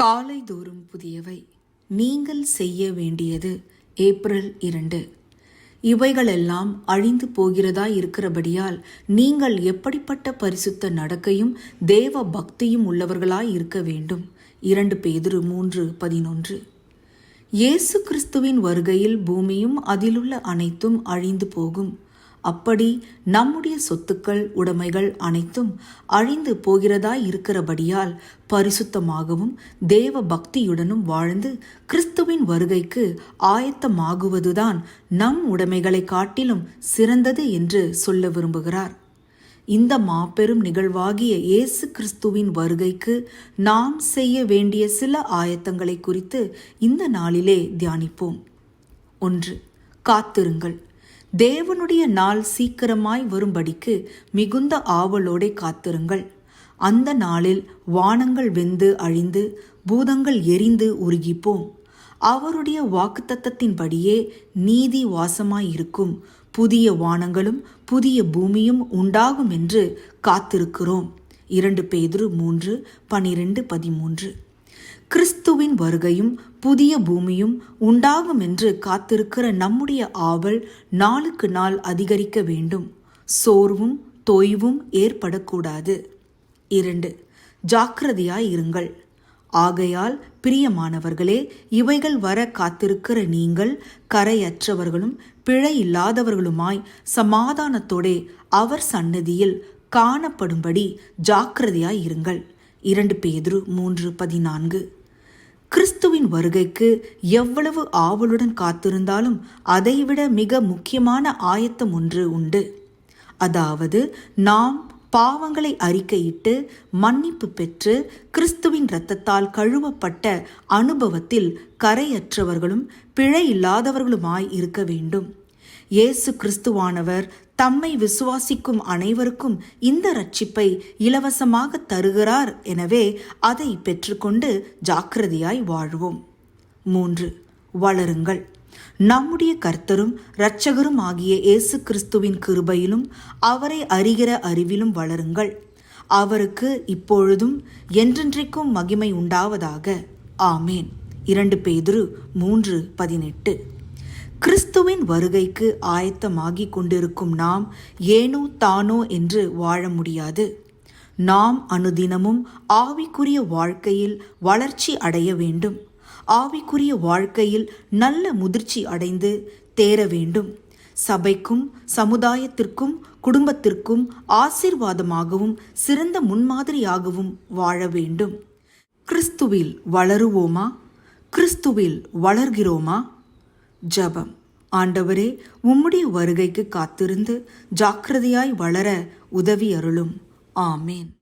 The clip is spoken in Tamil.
காலை தோறும் புதியவை. நீங்கள் செய்ய வேண்டியது ஏப்ரல் இரண்டு. இவைகளெல்லாம் அழிந்து போகிறதா இருக்கிறபடியால் நீங்கள் எப்படிப்பட்ட பரிசுத்த நடக்கையும் தேவ பக்தியும் உள்ளவர்களாய் இருக்க வேண்டும். இரண்டு பேதுரு மூன்று பதினொன்று. இயேசு கிறிஸ்துவின் வருகையில் பூமியும் அதிலுள்ள அனைத்தும் அழிந்து போகும். அப்படி நம்முடைய சொத்துக்கள் உடைமைகள் அனைத்தும் அழிந்து போகிறதாய் இருக்கிறபடியால் பரிசுத்தமாகவும் தேவ பக்தியுடனும் வாழ்ந்து கிறிஸ்துவின் வருகைக்கு ஆயத்தமாகுவதுதான் நம் உடைமைகளை காட்டிலும் சிறந்தது என்று சொல்ல விரும்புகிறார். இந்த மாபெரும் நிகழ்வாகிய இயேசு கிறிஸ்துவின் வருகைக்கு நாம் செய்ய வேண்டிய சில ஆயத்தங்களை குறித்து இந்த நாளிலே தியானிப்போம். ஒன்று காத்திருங்கள். தேவனுடைய நாள் சீக்கிரமாய் வரும்படிக்கு மிகுந்த ஆவலோடே காத்திருங்கள். அந்த நாளில் வானங்கள் வெந்து அழிந்து பூதங்கள் எரிந்து உருகிப்போம். அவருடைய வாக்குத்தத்தத்தின்படியே நீதி வாசமாயிருக்கும் புதிய வானங்களும் புதிய பூமியும் உண்டாகும் என்று காத்திருக்கிறோம். இரண்டு பேதுரு மூன்று பனிரெண்டு பதிமூன்று. கிறிஸ்துவின் வருகையும் புதிய பூமியும் உண்டாகும் என்று காத்திருக்கிற நம்முடைய ஆவல் நாளுக்கு நாள் அதிகரிக்க வேண்டும். சோர்வும் தொய்வும் ஏற்படக்கூடாது. இரண்டு ஜாக்கிரதையாய் இருங்கள். ஆகையால் பிரியமானவர்களே இவைகள் வர காத்திருக்கிற நீங்கள் கரையற்றவர்களும் பிழை இல்லாதவர்களுமாய் சமாதானத்தோடே அவர் சன்னதியில் காணப்படும்படி ஜாக்கிரதையாய் இருங்கள். இரண்டு பேதுரு மூன்று பதினான்கு. கிறிஸ்துவின் வருகைக்கு எவ்வளவு ஆவலுடன் காத்திருந்தாலும் அதைவிட மிக முக்கியமான ஆயத்தம் ஒன்று உண்டு. அதாவது நாம் பாவங்களை அறிக்கையிட்டு மன்னிப்பு பெற்று கிறிஸ்துவின் இரத்தத்தால் கழுவப்பட்ட அனுபவத்தில் கரையற்றவர்களும் பிழை இல்லாதவர்களுமாய் இருக்க வேண்டும். இயேசு கிறிஸ்துவானவர் தம்மை விசுவாசிக்கும் அனைவருக்கும் இந்த ரட்சிப்பை இலவசமாக தருகிறார். எனவே அதை பெற்றுக்கொண்டு ஜாக்கிரதையாய் வாழ்வோம். மூன்று வளருங்கள். நம்முடைய கர்த்தரும் இரட்சகரும் ஆகிய இயேசு கிறிஸ்துவின் கிருபையிலும் அவரை அறிகிற அறிவிலும் வளருங்கள். அவருக்கு இப்பொழுதும் என்றென்றைக்கும் மகிமை உண்டாவதாக. ஆமேன். இரண்டு பேதுரு மூன்று பதினெட்டு. கிறிஸ்துவின் வருகைக்கு ஆயத்தமாகி கொண்டிருக்கும் நாம் ஏனோ தானோ என்று வாழ முடியாது. நாம் அனுதினமும் ஆவிக்குரிய வாழ்க்கையில் வளர்ச்சி அடைய வேண்டும். ஆவிக்குரிய வாழ்க்கையில் நல்ல முதிர்ச்சி அடைந்து தேர வேண்டும். சபைக்கும் சமுதாயத்திற்கும் குடும்பத்திற்கும் ஆசிர்வாதமாகவும் சிறந்த முன்மாதிரியாகவும் வாழ வேண்டும். கிறிஸ்துவில் வளருவோமா? கிறிஸ்துவில் வளர்கிறோமா? ஜபம். ஆண்டவரே உம்முடைய வருகைக்கு காத்திருந்து ஜாக்கிரதையாய் வளர உதவி அருளும். ஆமேன்.